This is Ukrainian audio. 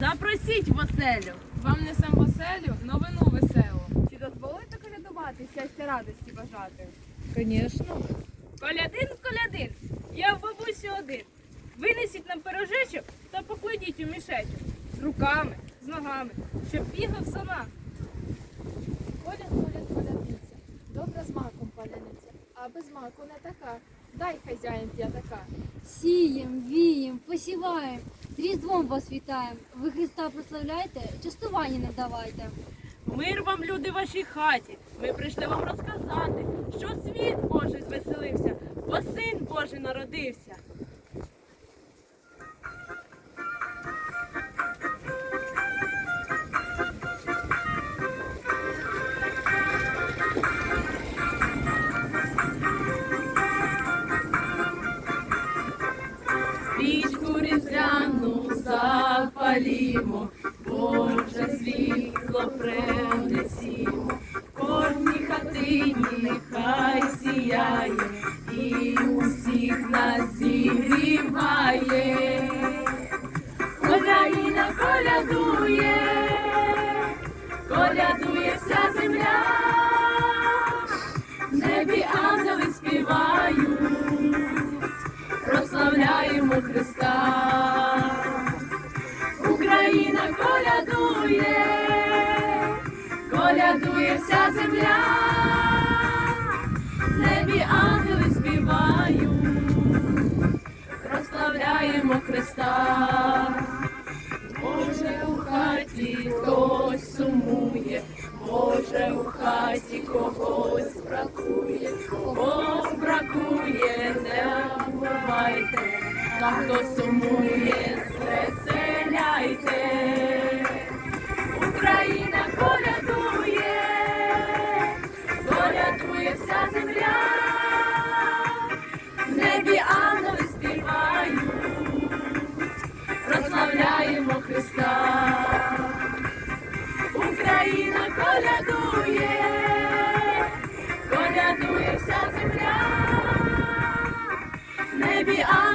Запросіть в. Вам несем в оселю новину веселу. Чи дозволите колядувати, щастя радості бажати? Звісно. Колядин, колядин, я в бабусі один. Винесіть нам пирожечок та покладіть у мішечок. З руками, з ногами, щоб бігав сама. Коляд, коляд, колядниця, добра з маком паляниця, а без маку не така. Дай хазяїн п'ятака. Сієм, вієм, посіваєм, з Різдвом вас вітаємо. Ви Христа прославляйте, частування не давайте. Мир вам, люди, вашій хаті. Ми прийшли вам розказати, що світ Божий звеселився, бо син Божий народився. Запалімо, Боже світло принесімо, в кожній хатині нехай сіяє і усіх нас зігріває. Україна колядує, колядує радує вся земля, небі ангели співають, прославляємо Христа, Боже у хаті хтось сумує, Боже у хаті когось бракує, когось бракує, не бувайте, а хто сумує, звеселяйте. baby, I